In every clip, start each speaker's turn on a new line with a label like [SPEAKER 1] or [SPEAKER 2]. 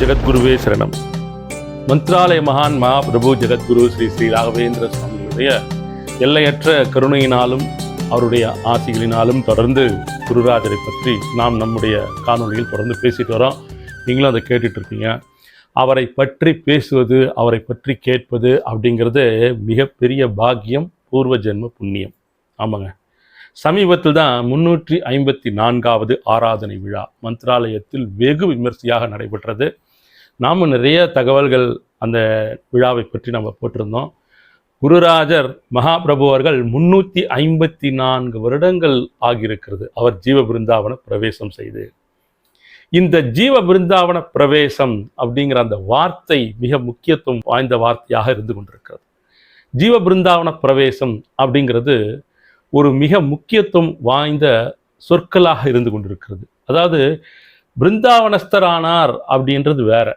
[SPEAKER 1] ஜெகத்குருவே சரணம். மந்த்ராலய மகான் மகாபிரபு ஜெகத்குரு ஸ்ரீ ஸ்ரீ ராகவேந்திர சுவாமியுடைய எல்லையற்ற கருணையினாலும் அவருடைய ஆசிகளினாலும் தொடர்ந்து குருராஜரை பற்றி நாம் நம்முடைய காணொளியில் தொடர்ந்து பேசிட்டு வரோம். நீங்களும் அதை கேட்டுட்டு இருக்கீங்க. அவரை பற்றி பேசுவது அவரை பற்றி கேட்பது அப்படிங்கிறது மிகப்பெரிய பாக்கியம் பூர்வ ஜென்ம புண்ணியம். ஆமாங்க. சமீபத்தில் தான் முன்னூற்றி ஐம்பத்தி நான்காவது ஆராதனை விழா மந்த்ராலயத்தில் வெகு விமர்சையாக நடைபெற்றது. நாம் நிறைய தகவல்கள் அந்த விழாவை பற்றி நம்ம போட்டிருந்தோம். குருராஜர் மகாபிரபு அவர்கள் முன்னூற்றி ஐம்பத்தி நான்கு வருடங்கள் ஆகியிருக்கிறது. அவர் ஜீவ பிருந்தாவன பிரவேசம் செய்து. இந்த ஜீவ பிருந்தாவன பிரவேசம் அப்படிங்கிற அந்த வார்த்தை மிக முக்கியத்துவம் வாய்ந்த வார்த்தையாக இருந்து கொண்டிருக்கிறது. ஜீவ பிருந்தாவன பிரவேசம் அப்படிங்கிறது ஒரு மிக முக்கியத்துவம் வாய்ந்த சொற்களாக இருந்து கொண்டிருக்கிறது. அதாவது பிருந்தாவனஸ்தரானார் அப்படின்றது வேற.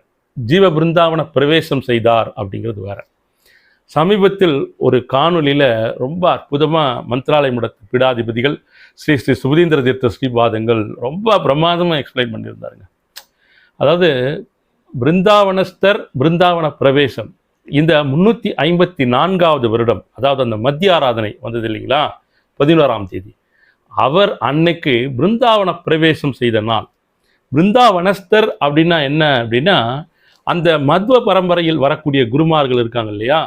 [SPEAKER 1] ஜீவ பிருந்தாவன பிரவேசம் செய்தார் அப்படிங்கிறது வேற. சமீபத்தில் ஒரு காணொளியில் ரொம்ப அற்புதமாக மந்திராலயம் மடத்து பீடாதிபதிகள் ஸ்ரீ ஸ்ரீ சுபதீந்திர தீர்த்த ஸ்ரீபாதங்கள் ரொம்ப பிரமாதமாக எக்ஸ்பிளைன் பண்ணியிருந்தாருங்க. அதாவது பிருந்தாவனஸ்தர் பிருந்தாவன பிரவேசம். இந்த முந்நூற்றி ஐம்பத்தி நான்காவது வருடம் அதாவது அந்த மத்திய ஆராதனை வந்தது இல்லைங்களா? பதினோராம் தேதி. அவர் அன்னைக்கு பிருந்தாவன பிரவேசம் செய்த நாள். பிருந்தாவனஸ்தர் அப்படின்னா என்ன அப்படின்னா அந்த மத்வ பரம்பரையில் வரக்கூடிய குருமார்கள் இருக்காங்க இல்லையா?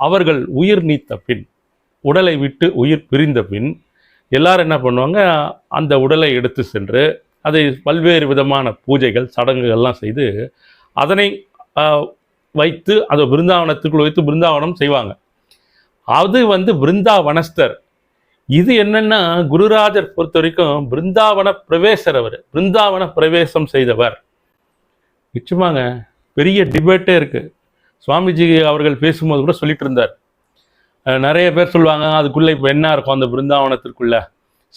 [SPEAKER 1] அவர்கள் உயிர் நீத்த பின் உடலை விட்டு உயிர் பிரிந்த பின் எல்லாரும் என்ன பண்ணுவாங்க? அந்த உடலை எடுத்து சென்று அதை பல்வேறு விதமான பூஜைகள் சடங்குகள்லாம் செய்து அதனை வைத்து அதை பிருந்தாவனத்துக்குள் வைத்து பிருந்தாவனம் செய்வாங்க. அது வந்து பிருந்தாவனஸ்தர். இது என்னென்னா குருராஜர் பொறுத்த வரைக்கும் பிருந்தாவன பிரவேசர் அவர். பிருந்தாவன பிரவேசம் செய்தவர். நிச்சயமாங்க. பெரிய டிபேட்டே இருக்கு. சுவாமிஜி அவர்கள் பேசும்போது கூட சொல்லிட்டு இருந்தார். நிறைய பேர் சொல்லுவாங்க அதுக்குள்ளே இப்போ என்ன இருக்கும் அந்த பிருந்தாவனத்திற்குள்ள?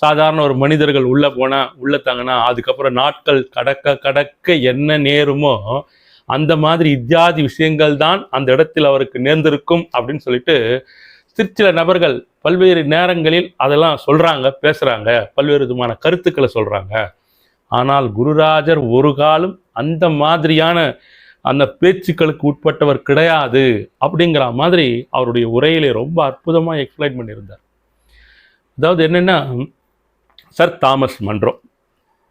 [SPEAKER 1] சாதாரண ஒரு மனிதர்கள் உள்ளே போனால் உள்ளே தாங்கன்னா அதுக்கப்புறம் நாட்கள் கடக்க கடக்க என்ன நேருமோ அந்த மாதிரி இத்தியாதி விஷயங்கள் தான் அந்த இடத்தில் அவருக்கு நேர்ந்திருக்கும் அப்படின்னு சொல்லிட்டு சிற்சில நபர்கள் பல்வேறு நேரங்களில் அதெல்லாம் சொல்றாங்க பேசுறாங்க பல்வேறு விதமான கருத்துக்களை சொல்றாங்க. ஆனால் குருராஜர் ஒரு காலம் அந்த மாதிரியான அந்த பேச்சுக்களுக்கு உட்பட்டவர் கிடையாது அப்படிங்கிற மாதிரி அவருடைய உரையிலே ரொம்ப அற்புதமாக எக்ஸ்பிளைன் பண்ணியிருந்தார். அதாவது என்னென்னா சர் தாமஸ் மன்றோ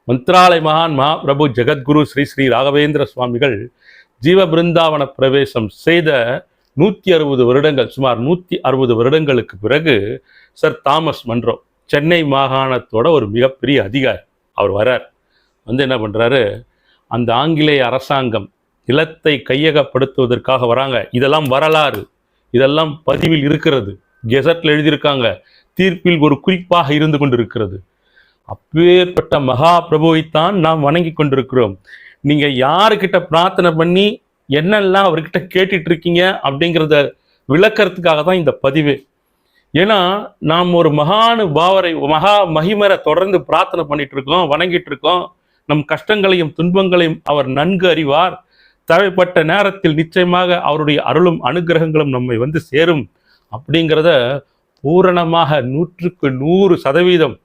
[SPEAKER 1] மந்த்ராலய மகான் மகாபிரபு ஜெகத்குரு ஸ்ரீ ஸ்ரீ ராகவேந்திர சுவாமிகள் ஜீவ பிருந்தாவன பிரவேசம் செய்த நூற்றி அறுபது வருடங்கள் சுமார் நூற்றி அறுபது வருடங்களுக்கு பிறகு சர் தாமஸ் மன்றோ சென்னை மாகாணத்தோட ஒரு மிகப்பெரிய அதிகாரி அவர் வரார் வந்து என்ன பண்ணுறாரு அந்த ஆங்கிலேய அரசாங்கம் நிலத்தை கையகப்படுத்துவதற்காக வராங்க. இதெல்லாம் வரலாறு. இதெல்லாம் பதிவில் இருக்கிறது. கெசட்டில் எழுதியிருக்காங்க. தீர்ப்பில் ஒரு குறிப்பாக இருந்து கொண்டிருக்கிறது. அப்பேற்பட்ட மகா பிரபுவைத்தான் நாம் வணங்கி கொண்டிருக்கிறோம். நீங்கள் யாருக்கிட்ட பிரார்த்தனை பண்ணி என்னெல்லாம் அவர்கிட்ட கேட்டுட்டு இருக்கீங்க அப்படிங்கிறத விளக்கிறதுக்காக தான் இந்த பதிவு. ஏன்னா நாம் ஒரு மகானு பாவரை மகா மகிமரை தொடர்ந்து பிரார்த்தனை பண்ணிட்டு இருக்கோம் வணங்கிட்டு இருக்கோம் நம் கஷ்டங்களையும் துன்பங்களையும் அவர் நன்கு அறிவார். தேவைப்பட்ட நேரத்தில் நிச்சயமாக அவருடைய அருளும் அனுகிரகங்களும் நம்மை வந்து சேரும் அப்படிங்கிறத பூரணமாக நூற்றுக்கு நூறு சதவீதம்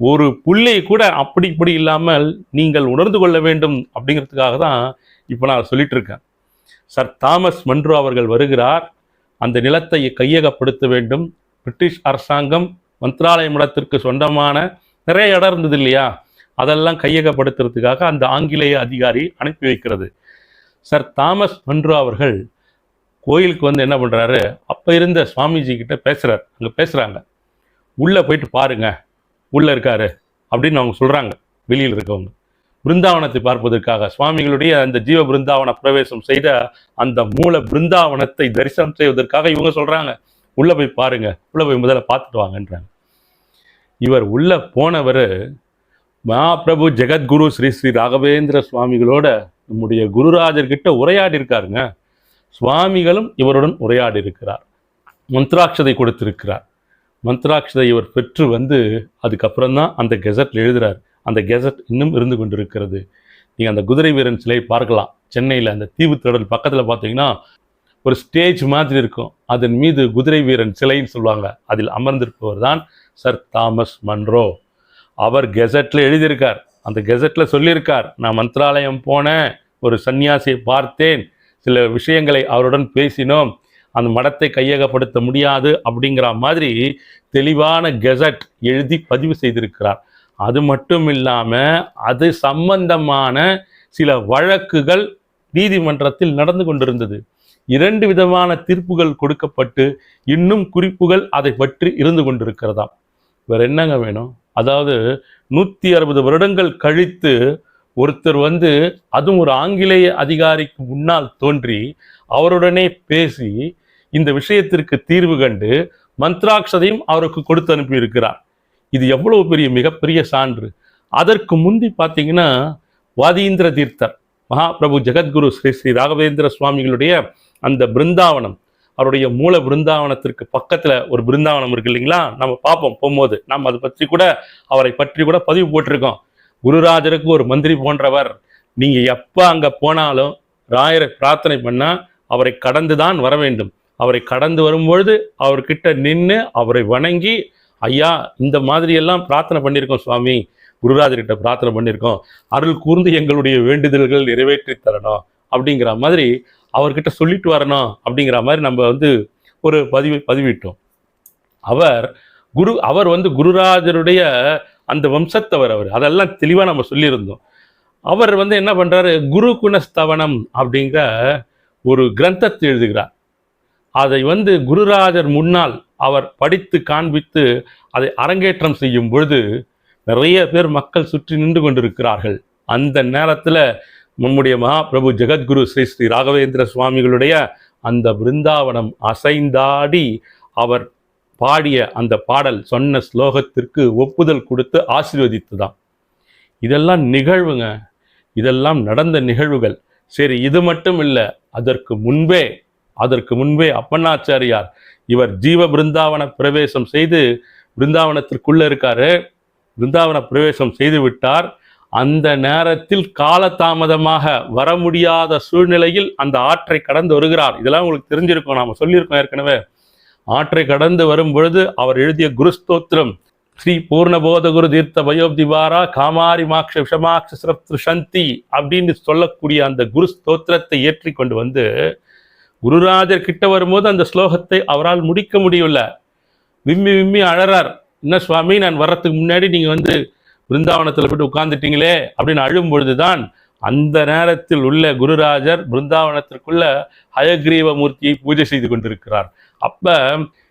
[SPEAKER 1] ஒரு புள்ளி கூட அப்படி இப்படி இல்லாமல் நீங்கள் உணர்ந்து கொள்ள வேண்டும் அப்படிங்கிறதுக்காக தான் இப்போ நான் சொல்லிட்டு இருக்கேன் சர் தாமஸ் மன்றோ அவர்கள் வருகிறார். அந்த நிலத்தை கையகப்படுத்த வேண்டும். பிரிட்டிஷ் அரசாங்கம் மந்திராலய மடத்திற்கு சொந்தமான நிறைய இடம் இருந்தது இல்லையா? அதெல்லாம் கையகப்படுத்துறதுக்காக அந்த ஆங்கிலேய அதிகாரி அனுப்பி வைக்கிறது. சார் தாமஸ் மன்றோ அவர்கள் கோயிலுக்கு வந்து என்ன பண்ணுறாரு அப்போ இருந்த சுவாமிஜி கிட்ட பேசுகிறார் அங்கே பேசுகிறாங்க உள்ளே போயிட்டு பாருங்க. உள்ளே இருக்காரு. அப்படின்னு அவங்க சொல்கிறாங்க வெளியில் இருக்கவங்க. பிருந்தாவனத்தை பார்ப்பதற்காக சுவாமிகளுடைய அந்த ஜீவ பிருந்தாவன பிரவேசம் செய்த அந்த மூல பிருந்தாவனத்தை தரிசனம் செய்வதற்காக இவங்க சொல்கிறாங்க உள்ளே போய் பாருங்க. உள்ளே போய் முதல்ல பார்த்துட்டு வாங்கன்றாங்க. இவர் உள்ளே போனவர் மகாபிரபு ஜெகத்குரு ஸ்ரீ ஸ்ரீ ராகவேந்திர சுவாமிகளோட நம்முடைய குருராஜர்கிட்ட உரையாடி இருக்காருங்க சுவாமிகளும் இவருடன் உரையாடி இருக்கிறார் மந்த்ராட்சதை கொடுத்திருக்கிறார். மந்த்ராட்சதை இவர் பெற்று வந்து அதுக்கப்புறம் தான் அந்த கெசட் எழுதுகிறார் அந்த கெசட் இன்னும் இருந்து கொண்டிருக்கிறது. நீங்கள் அந்த குதிரை வீரன் சிலையை பார்க்கலாம். சென்னையில் அந்த தீவு திடல் பக்கத்தில் பார்த்தீங்கன்னா ஒரு ஸ்டேஜ் மாதிரி இருக்கும். அதன் மீது குதிரை வீரன் சிலைன்னு சொல்லுவாங்க. அதில் அமர்ந்திருப்பவர் தான் சர் தாமஸ் மன்ரோ அவர் கெசட்டில் எழுதியிருக்கார். அந்த கெசட்டில் சொல்லியிருக்கார் நான் மந்திராலயம் போனேன் ஒரு சன்னியாசியை பார்த்தேன் சில விஷயங்களை அவருடன் பேசினோம் அந்த மடத்தை கையகப்படுத்த முடியாது அப்படிங்கிற மாதிரி தெளிவான கெசட் எழுதி பதிவு செய்திருக்கிறார். அது மட்டும் இல்லாமல் அது சம்பந்தமான சில வழக்குகள் நீதிமன்றத்தில் நடந்து கொண்டிருந்தது. இரண்டு விதமான தீர்ப்புகள் கொடுக்கப்பட்டு இன்னும் குறிப்புகள் அதை பற்றி இருந்து கொண்டிருக்கிறதாம். வேற என்னங்க வேணும்? அதாவது நூற்றி அறுபது வருடங்கள் கழித்து ஒருத்தர் வந்து அதுவும் ஒரு ஆங்கிலேய அதிகாரிக்கு முன்னால் தோன்றி அவருடனே பேசி இந்த விஷயத்திற்கு தீர்வு கண்டு மந்த்ராட்சதையும் அவருக்கு கொடுத்து அனுப்பியிருக்கிறார். இது எவ்வளவு பெரிய மிகப்பெரிய சான்று. அதற்கு முந்தி பார்த்தீங்கன்னா வாதீந்திர தீர்த்தர் மகாபிரபு ஜெகத்குரு ஸ்ரீ ஸ்ரீ ராகவேந்திர சுவாமிகளுடைய அந்த பிருந்தாவனம் அவருடைய மூல பிருந்தாவனத்திற்கு பக்கத்தில் ஒரு பிருந்தாவனம் இருக்கு இல்லைங்களா? நம்ம பார்ப்போம். போகும்போது நம்ம அதை பற்றி கூட அவரை பற்றி கூட பதிவு போட்டிருக்கோம். குருராஜருக்கு ஒரு மந்திரி போன்றவர். நீங்கள் எப்போ அங்கே போனாலும் ராயரை பிரார்த்தனை பண்ணால் அவரை கடந்து தான் வர வேண்டும். அவரை கடந்து வரும்பொழுது அவர்கிட்ட நின்று அவரை வணங்கி ஐயா இந்த மாதிரியெல்லாம் பிரார்த்தனை பண்ணியிருக்கோம் சுவாமி. குருராஜர்கிட்ட பிரார்த்தனை பண்ணியிருக்கோம். அருள் கூர்ந்து எங்களுடைய வேண்டுதல்கள் நிறைவேற்றி தரணும். அப்படிங்கிற மாதிரி அவர்கிட்ட சொல்லிட்டு வரணும் அப்படிங்கிற மாதிரி நம்ம வந்து ஒரு பதிவு பதிவிட்டோம். அவர் குரு அவர் வந்து குருராஜருடைய அந்த வம்சத்தவர் அவர். அதெல்லாம் தெளிவாக நம்ம சொல்லியிருந்தோம். அவர் வந்து என்ன பண்ணுறாரு குரு குணஸ்தவனம் அப்படிங்கிற ஒரு கிரந்தத்தை எழுதுகிறார். அதை வந்து குருராஜர் முன்னால் அவர் படித்து காண்பித்து அதை அரங்கேற்றம் செய்யும் பொழுது நிறைய பேர் மக்கள் சுற்றி நின்று கொண்டிருக்கிறார்கள். அந்த நேரத்தில் நம்முடைய மகாபிரபு ஜெகத்குரு ஸ்ரீ ஸ்ரீ ராகவேந்திர சுவாமிகளுடைய அந்த பிருந்தாவனம் அசைந்தாடி அவர் பாடிய அந்த பாடல் சொன்ன ஸ்லோகத்திற்கு ஒப்புதல் கொடுத்து ஆசீர்வதித்துதான் இதெல்லாம் நிகழ்வுங்க. இதெல்லாம் நடந்த நிகழ்வுகள். சரி இது மட்டும் இல்லை அதற்கு முன்பே அதற்கு முன்பே அப்பண்ணாச்சாரியார் இவர் ஜீவ பிருந்தாவன பிரவேசம் செய்து பிருந்தாவனத்திற்குள்ளே இருக்காரு. பிருந்தாவன பிரவேசம் செய்து விட்டார். அந்த நேரத்தில் காலதாமதமாக வர முடியாத சூழ்நிலையில் அந்த ஆற்றை கடந்து வருகிறார். இதெல்லாம் உங்களுக்கு தெரிஞ்சிருக்கும். நாம் சொல்லியிருக்கோம் ஏற்கனவே. ஆற்றை கடந்து வரும் பொழுது அவர் எழுதிய குருஸ்தோத்திரம் ஸ்ரீ பூர்ணபோத குரு தீர்த்த பயோப்திபாரா காமாரி மாக்ஷ விஷமாக்ஷ சிரப்து சந்தி அப்படின்னு சொல்லக்கூடிய அந்த குரு ஸ்தோத்திரத்தை ஏற்றி கொண்டு வந்து குருராஜர் கிட்ட வரும்போது அந்த ஸ்லோகத்தை அவரால் முடிக்க முடியவில்லை. விம்மி விம்மி அழறார். என்ன சுவாமி நான் வர்றதுக்கு முன்னாடி நீங்கள் வந்து பிருந்தாவனத்தில் போயிட்டு உட்கார்ந்துட்டீங்களே அப்படின்னு அழும் பொழுதுதான் அந்த நேரத்தில் உள்ள குருராஜர் பிருந்தாவனத்திற்குள்ள ஹயக்ரீவ மூர்த்தியை பூஜை செய்து கொண்டிருக்கிறார். அப்போ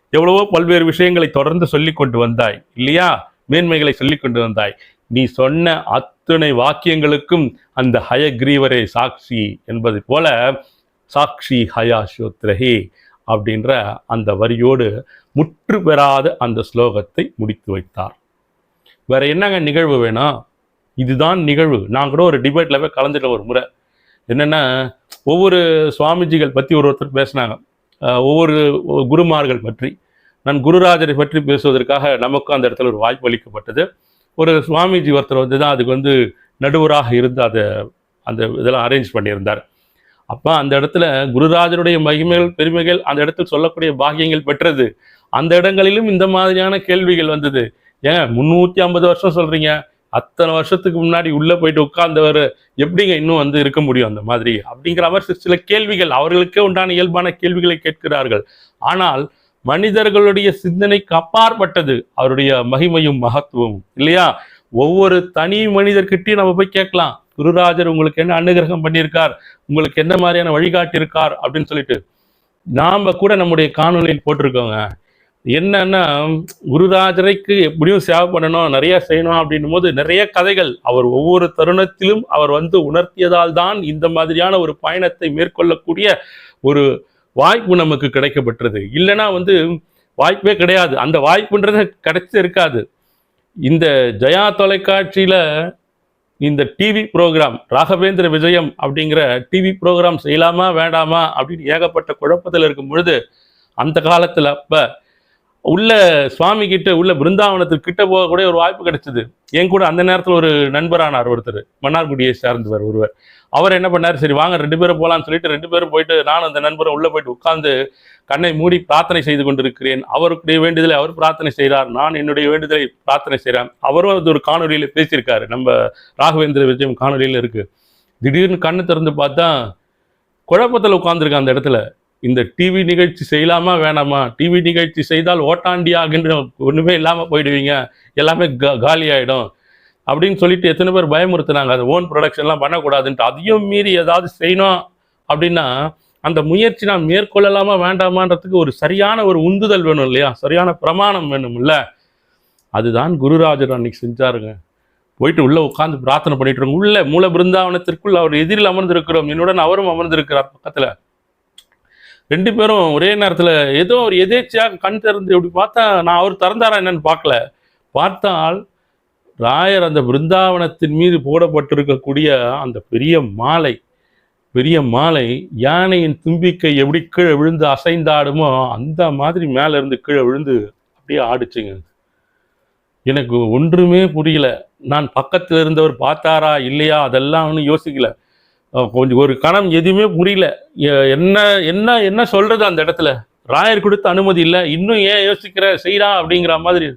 [SPEAKER 1] எவ்வளவோ பல்வேறு விஷயங்களை தொடர்ந்து சொல்லி கொண்டு வந்தாய் இல்லையா? மேன்மைகளை சொல்லி கொண்டு வந்தாய். நீ சொன்ன அத்துணை வாக்கியங்களுக்கும் அந்த ஹயக்ரீவரே சாட்சி என்பது போல சாட்சி ஹயாசோத்ரஹி அப்படின்ற அந்த வரியோடு முற்று பெறாத அந்த ஸ்லோகத்தை முடித்து வைத்தார். வேறு என்னங்க நிகழ்வு வேணும்? இதுதான் நிகழ்வு. நான் கூட ஒரு டிபேட்டில் போய் கலந்துட்டேன் ஒரு முறை. என்னென்னா ஒவ்வொரு சுவாமிஜிகள் பற்றி ஒரு ஒருத்தர் பேசினாங்க. ஒவ்வொரு குருமார்கள் பற்றி. நான் குருராஜரை பற்றி பேசுவதற்காக நமக்கும் அந்த இடத்துல ஒரு வாய்ப்பு அளிக்கப்பட்டது. ஒரு சுவாமிஜி ஒருத்தர் வந்து தான் அதுக்கு வந்து நடுவராக இருந்து அதை அந்த இதெல்லாம் அரேஞ்ச் பண்ணியிருந்தார். அப்போ அந்த இடத்துல குருராஜருடைய மகிமைகள் பெருமைகள் அந்த இடத்தில் சொல்லக்கூடிய பாக்கியங்கள் பெற்றது. அந்த இடங்களிலும் இந்த மாதிரியான கேள்விகள் வந்தது. ஏன் முந்நூற்றி ஐம்பது வருஷம் சொல்கிறீங்க அத்தனை வருஷத்துக்கு முன்னாடி உள்ளே போயிட்டு உட்கார்ந்தவர் எப்படிங்க இன்னும் வந்து இருக்க முடியும் அந்த மாதிரி? அப்படிங்கிற மாதிரி சில- சில கேள்விகள் அவர்களுக்கே உண்டான இயல்பான கேள்விகளை கேட்கிறார்கள். ஆனால் மனிதர்களுடைய சிந்தனைக்கு அப்பாற்பட்டது அவருடைய மகிமையும் மகத்துவமும். இல்லையா? ஒவ்வொரு தனி மனிதர்கிட்டயும் நம்ம போய் கேட்கலாம். குருராஜர் உங்களுக்கு என்ன அனுகிரகம் பண்ணியிருக்கார்? உங்களுக்கு என்ன மாதிரியான வழிகாட்டி இருக்கார் அப்படின்னு சொல்லிட்டு நாம் கூட நம்முடைய காணொலியில் போட்டிருக்கோங்க. என்னன்னா குருராஜரைக்கு எப்படியும் சேவை பண்ணணும் நிறைய செய்யணும் அப்படின்னும் போது நிறைய கதைகள் அவர் ஒவ்வொரு தருணத்திலும் அவர் வந்து உணர்த்தியதால் தான் இந்த மாதிரியான ஒரு பயணத்தை மேற்கொள்ளக்கூடிய ஒரு வாய்ப்பு நமக்கு கிடைக்கப்பட்டது இல்லைன்னா வந்து வாய்ப்பே கிடையாது. அந்த வாய்ப்புன்றது கிடைச்சு இருக்காது. இந்த ஜெயா தொலைக்காட்சியில் இந்த டிவி ப்ரோக்ராம் ராகவேந்திர விஜயம் அப்படிங்கிற டிவி ப்ரோக்ராம் செய்யலாமா வேண்டாமா அப்படின்னு ஏகப்பட்ட குழப்பத்தில் இருக்கும் பொழுது அந்த காலத்தில் அப்போ உள்ள சுவாமி கிட்ட உள்ள பிருந்தாவனத்துக்கு கிட்ட போகக்கூடிய ஒரு வாய்ப்பு கிடைச்சது. என் கூட அந்த நேரத்தில் ஒரு நண்பரானார் ஒருத்தர் மன்னார்குடியை சார்ந்தவர் ஒருவர். அவர் என்ன பண்ணார் சரி வாங்க ரெண்டு பேரும் போகலான்னு சொல்லிட்டு ரெண்டு பேரும் போயிட்டு நானும் அந்த நண்பரை உள்ளே போயிட்டு உட்கார்ந்து கண்ணை மூடி பிரார்த்தனை செய்து கொண்டிருக்கிறேன். அவருடைய வேண்டுதலை அவர் பிரார்த்தனை செய்கிறார் நான் என்னுடைய வேண்டுதலை பிரார்த்தனை செய்கிறேன் அவரும் அது ஒரு காணொலியில் பேசியிருக்காரு. நம்ம ராகவேந்திர விஜயம் காணொலியில் இருக்குது திடீர்னு கண்ணு திறந்து பார்த்தா குழப்பத்தில் உட்காந்துருக்கான் அந்த இடத்துல. இந்த டிவி நிகழ்ச்சி செய்யலாமா வேணாமா? டிவி நிகழ்ச்சி செய்தால் ஓட்டாண்டி ஆகின்ற ஒன்றுமே இல்லாமல் போயிடுவீங்க. எல்லாமே க காலி ஆகிடும் அப்படின்னு சொல்லிட்டு எத்தனை பேர் பயமுறுத்துனாங்க. அது ஓன் ப்ரொடக்ஷன்லாம் பண்ணக்கூடாதுன்ட்டு. அதையும் மீறி ஏதாவது செய்யணும் அப்படின்னா அந்த முயற்சி நான் மேற்கொள்ளலாமா வேண்டாமான்றதுக்கு ஒரு சரியான ஒரு உந்துதல் வேணும் இல்லையா? சரியான பிரமாணம் வேணும் இல்லை அதுதான் குருராஜர் அன்னைக்கு செஞ்சாருங்க. போயிட்டு உள்ளே உட்காந்து பிரார்த்தனை பண்ணிட்டு இருக்கோம் உள்ளே மூல பிருந்தாவனத்திற்குள் அவர் எதிரில் அமர்ந்திருக்கிறோம். என்னுடன் அவரும் அமர்ந்திருக்கிறார் பக்கத்தில். ரெண்டு பேரும் ஒரே நேரத்தில் ஏதோ ஒரு எதேச்சியாக கண் திறந்து இப்படி பார்த்தா நான் அவர் திறந்தாரா என்னன்னு பார்க்கல. பார்த்தால் ராயர் அந்த பிருந்தாவனத்தின் மீது போடப்பட்டிருக்கக்கூடிய அந்த பெரிய மாலை பெரிய மாலை யானையின் தும்பிக்கை எப்படி கீழே விழுந்து அசைந்தாடுமோ அந்த மாதிரி மேலே இருந்து கீழே விழுந்து அப்படியே ஆடிச்சுங்க. எனக்கு ஒன்றுமே புரியல. நான் பக்கத்தில் இருந்தவர் பார்த்தாரா இல்லையா? அதெல்லாம் ஒன்றும் யோசிக்கல. கொஞ்சம் ஒரு கணம் எதுவுமே புரியல. என்ன என்ன என்ன சொல்றது அந்த இடத்துல? ராயர் கொடுத்த அனுமதி இல்லை. இன்னும் ஏன் யோசிக்கிற? செய்கிறா அப்படிங்கிற மாதிரி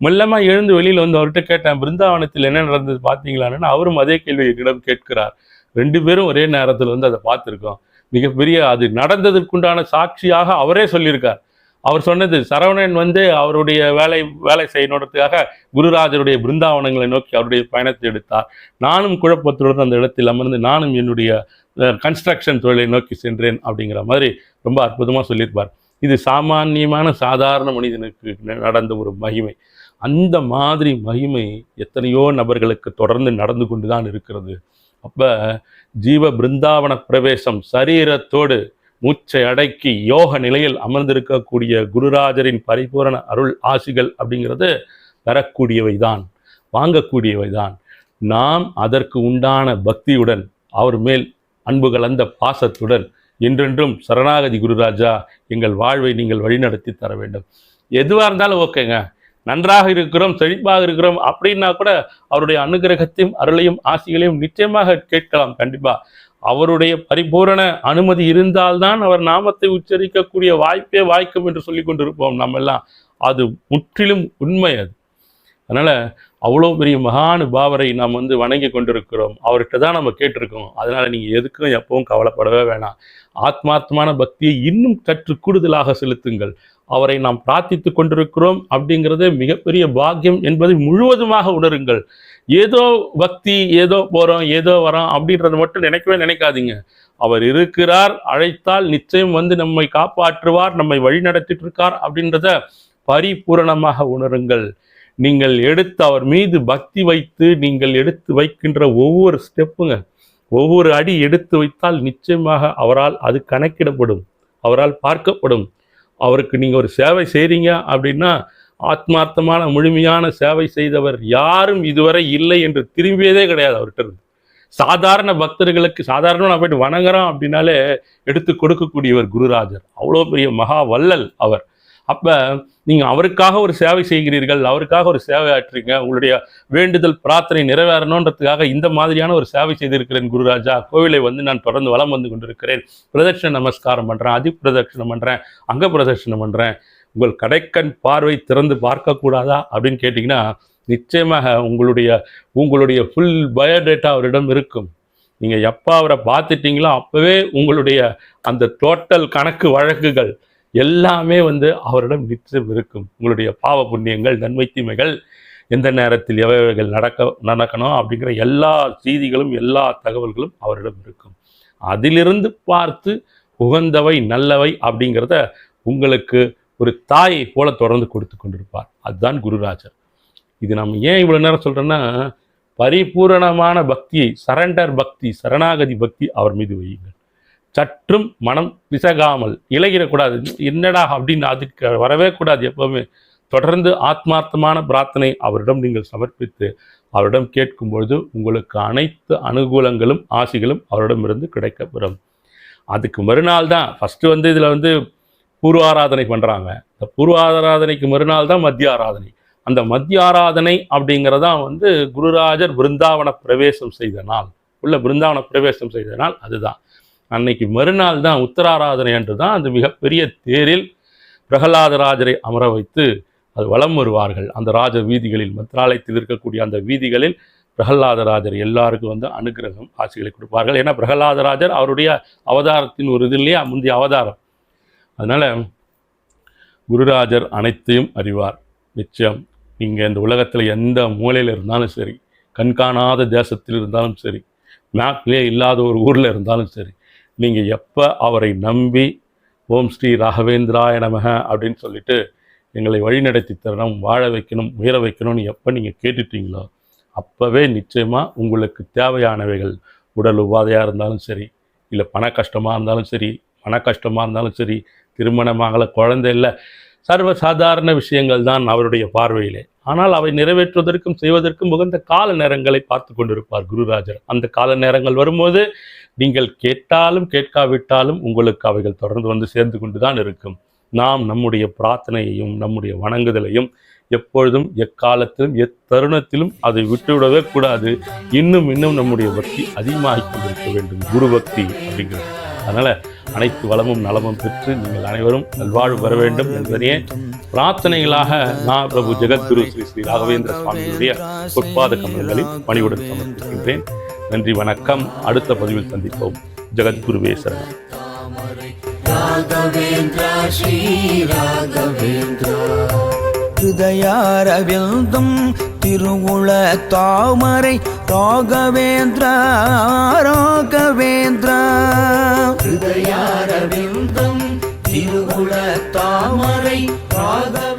[SPEAKER 1] மெல்லமாக எழுந்து வெளியில் வந்து அவர்கிட்ட கேட்டேன் பிருந்தாவனத்தில் என்ன நடந்தது பார்த்தீங்களான்னு? அவரும் அதே கேள்வி என்னிடம் கேட்கிறார். ரெண்டு பேரும் ஒரே நேரத்தில் வந்து அதை பார்த்துருக்கோம். மிகப்பெரிய அது நடந்ததற்குண்டான சாட்சியாக அவரே சொல்லியிருக்கார். அவர் சொன்னது சரவணன் வந்து அவருடைய வேலை வேலை செய்யணுன்றதுக்காக குருராஜருடைய பிருந்தாவனங்களை நோக்கி அவருடைய பயணத்தை எடுத்தார். நானும் குழப்பத்துடன் அந்த இடத்தில் அமர்ந்து நானும் என்னுடைய கன்ஸ்ட்ரக்ஷன் தொழிலை நோக்கி சென்றேன் அப்படிங்கிற மாதிரி ரொம்ப அற்புதமாக சொல்லியிருப்பார். இது சாமானியமான சாதாரண மனிதனுக்கு நடந்த ஒரு மகிமை. அந்த மாதிரி மகிமை எத்தனையோ நபர்களுக்கு தொடர்ந்து நடந்து கொண்டு தான் இருக்கிறது. அப்போ ஜீவ பிருந்தாவன பிரவேசம் சரீரத்தோடு மூச்சை அடக்கி யோக நிலையில் அமர்ந்திருக்கக்கூடிய குருராஜரின் பரிபூரண அருள் ஆசிகள் அப்படிங்கிறது பெறக்கூடியவை தான் வாங்கக்கூடியவை தான் நாம் அதற்கு உண்டான பக்தியுடன் அவர் மேல் அன்பு கலந்த பாசத்துடன் என்றென்றும் சரணாகதி குருராஜா எங்கள் வாழ்வை நீங்கள் வழிநடத்தி தர வேண்டும். எதுவாக இருந்தாலும் ஓகேங்க. நன்றாக இருக்கிறோம் செழிப்பாக இருக்கிறோம் அப்படின்னா கூட அவருடைய அனுகிரகத்தையும் அருளையும் ஆசிகளையும் நிச்சயமாக கேட்கலாம் கண்டிப்பா. அவருடைய பரிபூரண அனுமதி இருந்தால்தான் அவர் நாமத்தை உச்சரிக்கக்கூடிய வாய்ப்பே வாய்க்கும் என்று சொல்லி கொண்டிருப்போம் நம்ம எல்லாம். அது முற்றிலும் உண்மை அது. அதனால அவ்வளோ பெரிய மகானுபாவரை நாம் வந்து வணங்கி கொண்டிருக்கிறோம். அவர்கிட்ட தான் நம்ம கேட்டிருக்கோம். அதனால நீங்க எதுக்கும் எப்பவும் கவலைப்படவே வேணாம். ஆத்மாத்மான பக்தியை இன்னும் சற்று கூடுதலாக செலுத்துங்கள். அவரை நாம் பிரார்த்தித்து கொண்டிருக்கிறோம் அப்படிங்கிறது மிகப்பெரிய பாக்கியம் என்பதை முழுவதுமாக உணருங்கள். ஏதோ பக்தி ஏதோ போகிறோம் ஏதோ வரோம் அப்படின்றத மட்டும் நினைக்கவே நினைக்காதீங்க. அவர் இருக்கிறார் அழைத்தால் நிச்சயம் வந்து நம்மை காப்பாற்றுவார் நம்மை வழி நடத்திட்டு இருக்கார் அப்படின்றத பரிபூரணமாக உணருங்கள். நீங்கள் எடுத்து அவர் மீது பக்தி வைத்து நீங்கள் எடுத்து வைக்கின்ற ஒவ்வொரு ஸ்டெப்புங்க ஒவ்வொரு அடி எடுத்து வைத்தால் நிச்சயமாக அவரால் அது கணக்கிடப்படும் அவரால் பார்க்கப்படும். அவருக்கு நீங்கள் ஒரு சேவை செய்கிறீங்க அப்படின்னா ஆத்மார்த்தமான முழுமையான சேவை செய்தவர் யாரும் இதுவரை இல்லை என்று திரும்பியதே கிடையாது அவர்கிட்ட இருந்து. சாதாரண பக்தர்களுக்கு சாதாரண நான் போயிட்டு வணங்குறோம் அப்படின்னாலே எடுத்து கொடுக்கக்கூடியவர் குருராஜர். அவ்வளோ பெரிய மகா வள்ளல் அவர். அப்போ நீங்கள் அவருக்காக ஒரு சேவை செய்கிறீர்கள் அவருக்காக ஒரு சேவை ஆற்றுறீங்க உங்களுடைய வேண்டுதல் பிரார்த்தனை நிறைவேறணுன்றதுக்காக இந்த மாதிரியான ஒரு சேவை செய்திருக்கிறேன் குருராஜா. கோவிலை வந்து நான் தொடர்ந்து வலம் வந்து கொண்டிருக்கிறேன். பிரதட்சிண நமஸ்காரம் பண்ணுறேன் அதி பிரதட்சணம் பண்ணுறேன் அங்க பிரதட்சிணம் பண்ணுறேன் உங்கள் கடைக்கண் பார்வை திறந்து பார்க்கக்கூடாதா அப்படின்னு கேட்டிங்கன்னா நிச்சயமாக உங்களுடைய உங்களுடைய ஃபுல் பயோடேட்டா அவரிடம் இருக்கும். நீங்கள் எப்போ அவரை பார்த்துட்டீங்களோ அப்போவே உங்களுடைய அந்த டோட்டல் கணக்கு வழக்குகள் எல்லாமே வந்து அவரிடம் நிச்சயம் இருக்கும். உங்களுடைய பாவ புண்ணியங்கள் நன்மை தீமைகள் எந்த நேரத்தில் எவைகள் நடக்க நடக்கணும் அப்படிங்கிற எல்லா செய்திகளும் எல்லா தகவல்களும் அவரிடம் இருக்கும். அதிலிருந்து பார்த்து உகந்தவை நல்லவை அப்படிங்கிறத உங்களுக்கு ஒரு தாயை போல தொடர்ந்து கொடுத்து கொண்டிருப்பார். அதுதான் குருராஜர். இது நம்ம ஏன் இவ்வளோ நேரம் சொல்கிறேன்னா பரிபூரணமான பக்தியை சரண்டர் பக்தி சரணாகதி பக்தி அவர் மீது வையுங்கள். சற்றும் மனம் பிசகாமல் இலகிடக்கூடாது என்னடா அப்படின்னு அதுக்கு வரவே கூடாது எப்பவுமே. தொடர்ந்து ஆத்மார்த்தமான பிரார்த்தனை அவரிடம் நீங்கள் சமர்ப்பித்து அவரிடம் கேட்கும் பொழுது உங்களுக்கு அனைத்து அனுகூலங்களும் ஆசிகளும் அவரிடமிருந்து கிடைக்கப்பெறும். அதுக்கு மறுநாள் தான் ஃபஸ்ட்டு வந்து இதில் வந்து பூர்வ ஆராதனை பண்ணுறாங்க இந்த பூர்வ ஆராதனைக்கு மறுநாள் தான் மத்திய ஆராதனை. அந்த மத்திய ஆராதனை அப்படிங்கிறதான் வந்து குருராஜர் பிருந்தாவன பிரவேசம் செய்த நாள். உள்ள பிருந்தாவன பிரவேசம் செய்த நாள் அதுதான். அன்னைக்கு மறுநாள் தான் உத்தராராதனை என்று தான் அந்த மிகப்பெரிய தேரில் பிரகலாதராஜரை அமர வைத்து அது வலம் வருவார்கள். அந்த ராஜ வீதிகளில் மந்திராலயத்தில் இருக்கக்கூடிய அந்த வீதிகளில் பிரகலாதராஜர் எல்லாருக்கும் வந்து அனுகிரகம் ஆசிகளை கொடுப்பார்கள். ஏன்னா பிரகலாதராஜர் அவருடைய அவதாரத்தின் ஒரு இது இல்லையா? முந்தைய அவதாரம். அதனால் குருராஜர் அனைத்தையும் அறிவார். நிச்சயம் நீங்கள் இந்த உலகத்தில் எந்த மூலையில் இருந்தாலும் சரி கண்காணாத தேசத்தில் இருந்தாலும் சரி மேப்லேயே இல்லாத ஒரு ஊரில் இருந்தாலும் சரி நீங்கள் எப்போ அவரை நம்பி ஓம் ஸ்ரீ ராகவேந்திராய நமக அப்படின்னு சொல்லிட்டு எங்களை வழிநடத்தி தரணும் வாழ வைக்கணும் உயர வைக்கணும்னு எப்போ நீங்கள் கேட்டுட்டீங்களோ அப்போவே நிச்சயமாக உங்களுக்கு தேவையானவைகள் உடல் உபாதையாக இருந்தாலும் சரி இல்லை பண கஷ்டமாக இருந்தாலும் சரி மன கஷ்டமாக இருந்தாலும் சரி திருமணமாகல குழந்தை இல்லை. சர்வ சாதாரண விஷயங்கள் தான் அவருடைய பார்வையிலே. ஆனால் அவை நிறைவேற்றுவதற்கும் செய்வதற்கும் உகந்த கால நேரங்களை பார்த்து கொண்டிருப்பார் குருராஜர். அந்த கால நேரங்கள் வரும்போது நீங்கள் கேட்டாலும் கேட்காவிட்டாலும் உங்களுக்கு அவைகள் தொடர்ந்து வந்து சேர்ந்து கொண்டு தான் இருக்கும். நாம் நம்முடைய பிரார்த்தனையையும் நம்முடைய வணங்குதலையும் எப்பொழுதும் எக்காலத்திலும் எத்தருணத்திலும் அதை விட்டுவிடவே கூடாது. இன்னும் இன்னும் நம்முடைய பக்தி அதிகமாகிக் கொண்டிருக்க வேண்டும். குரு பக்தி அப்படிங்கிறது. அதனால் அனைத்து வளமும் நலமும் பெற்று நீங்கள் அனைவரும் நல்வாழ்வு பெற வேண்டும் என்பதையே பிரார்த்தனைகளாக நான் பிரபு ஜெகத்குரு ஸ்ரீ ஸ்ரீ ராகவேந்திர சுவாமியுடைய பொற்பாத கமல்களில் பணிவுடன் சமர்ப்பிக்கின்றேன். நன்றி வணக்கம். அடுத்த பதிவில் சந்திப்போம். ஜெகத்குருவே சரணம்.
[SPEAKER 2] ராகவேந்திரா ஸ்ரீ ராகவேந்திரா.
[SPEAKER 3] ஹிருதயாரவிந்தம் திருவுள தாமரை ராகவேந்திரா ராகவேந்திரா.
[SPEAKER 2] ஹிருதயாரவிந்தம் திருகுல தாமரை ராகவேந்திரா